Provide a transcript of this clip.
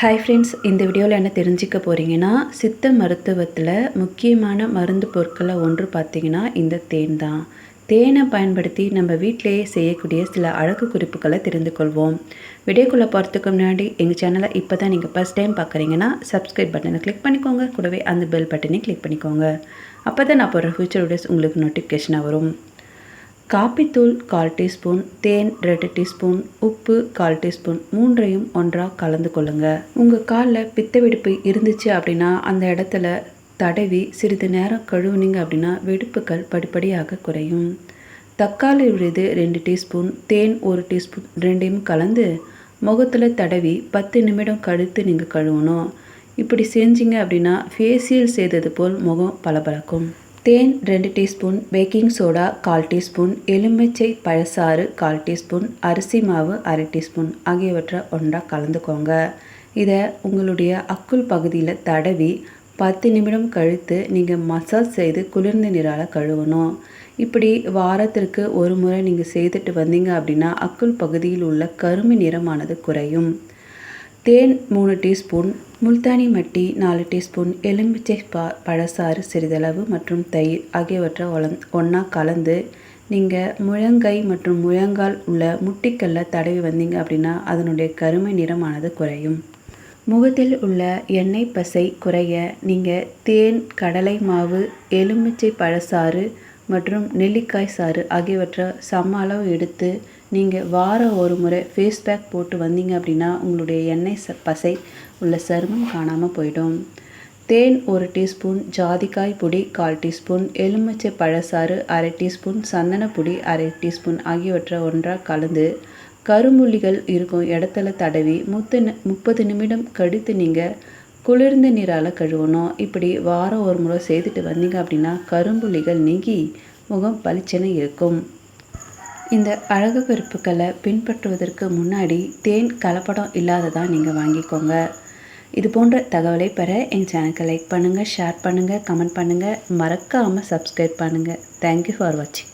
Hi friends இந்த வீடியோவில் என்ன தெரிஞ்சுக்க போகிறீங்கன்னா சித்த மருத்துவத்தில் முக்கியமான மருந்து பொருட்களை ஒன்று பார்த்தீங்கன்னா இந்த தேன் தான். தேனை பயன்படுத்தி நம்ம வீட்டிலேயே செய்யக்கூடிய சில அழகு குறிப்புகளை தெரிந்து கொள்வோம். வீடியோக்குள்ளே போகிறதுக்கு முன்னாடி எங்கள் சேனலை இப்போ தான் நீங்கள் ஃபஸ்ட் டைம் பார்க்குறீங்கன்னா சப்ஸ்கிரைப் பட்டனை கிளிக் பண்ணிக்கோங்க. கூடவே அந்த பெல் பட்டனை கிளிக் பண்ணிக்கோங்க. அப்போ தான் நான் போடுற ஃபியூச்சர் வீடியோஸ் உங்களுக்கு நோட்டிஃபிகேஷனாக வரும். காப்பித்தூள் கால் டீஸ்பூன் தேன் ரெண்டு டீஸ்பூன் உப்பு கால் டீஸ்பூன் மூன்றையும் ஒன்றாக கலந்து கொள்ளுங்கள் உங்கள் காலில் பித்த வெடிப்பு இருந்துச்சு அப்படின்னா அந்த இடத்துல தடவி சிறிது நேரம் கழுவுனீங்க அப்படின்னா வெடிப்புகள் படிப்படியாக குறையும். தக்காளி விழுது ரெண்டு டீஸ்பூன் தேன் ஒரு டீஸ்பூன் ரெண்டையும் கலந்து முகத்தில் தடவி பத்து நிமிடம் கழுத்து நீங்கள் கழுவணும். இப்படி செஞ்சீங்க அப்படின்னா ஃபேஷியல் செய்தது போல் முகம் பளபளக்கும். தேன் ரெண்டு டீஸ்பூன் பேக்கிங் சோடா கால் டீஸ்பூன் எலுமிச்சை பழசாறு கால் டீஸ்பூன் அரிசி மாவு அரை டீஸ்பூன் ஆகியவற்றை ஒன்றாக கலந்துக்கோங்க. இதை உங்களுடைய அக்குள் பகுதியில் தடவி பத்து நிமிடம் கழித்து நீங்கள் மசாஜ் செய்து குளிர்ந்த நீரால் கழுவணும். இப்படி வாரத்திற்கு ஒரு முறை நீங்கள் செய்துட்டு வந்தீங்க அப்படின்னா அக்குள் பகுதியில் உள்ள கருமை நிறமானது குறையும். தேன் மூணு டீஸ்பூன் முல்தானி மட்டி நாலு டீஸ்பூன் எலுமிச்சை பா பழசாறு சிறிதளவு மற்றும் தயிர் ஆகியவற்றை ஒலந் ஒன்றா கலந்து நீங்கள் முழங்கை மற்றும் முழங்கால் உள்ள முட்டிக்கல்ல தடவி வந்தீங்க அப்படின்னா அதனுடைய கருமை நிறமானது குறையும். முகத்தில் உள்ள எண்ணெய் பசை குறைய நீங்கள் தேன் கடலை மாவு எலுமிச்சை பழசாறு மற்றும் நெல்லிக்காய் சாறு ஆகியவற்றை சம அளவு எடுத்து நீங்கள் வாரம் ஒரு முறை ஃபேஸ் பேக் போட்டு வந்தீங்க அப்படின்னா உங்களுடைய எண்ணெய் ச பசை உள்ள சருமம் காணாமல் போயிடும். தேன் ஒரு டீஸ்பூன் ஜாதிக்காய் பொடி கால் டீஸ்பூன் எலுமிச்சை பழசாறு அரை டீஸ்பூன் சந்தனப்பொடி அரை டீஸ்பூன் ஆகியவற்றை ஒன்றாக கலந்து கரும்புள்ளிகள் இருக்கும் இடத்துல தடவி முத்து முப்பது நிமிடம் கடித்து நீங்கள் குளிர்ந்த நீரால் கழுவணும். இப்படி வாரம் ஒரு முறை செய்துட்டு வந்தீங்க அப்படின்னா கரும்புள்ளிகள் நீங்கி முகம் பளிச்சென இருக்கும். இந்த அழகு குறிப்புகளை பின்பற்றுவதற்கு முன்னாடி தேன் கலப்படம் இல்லாததாக நீங்கள் வாங்கிக்கோங்க. இது போன்ற தகவலை பெற எங்கள் சேனலுக்கு லைக் பண்ணுங்கள் ஷேர் பண்ணுங்கள் கமெண்ட் பண்ணுங்கள் மறக்காமல் சப்ஸ்கிரைப் பண்ணுங்கள் தேங்க்யூ ஃபார் வாட்சிங்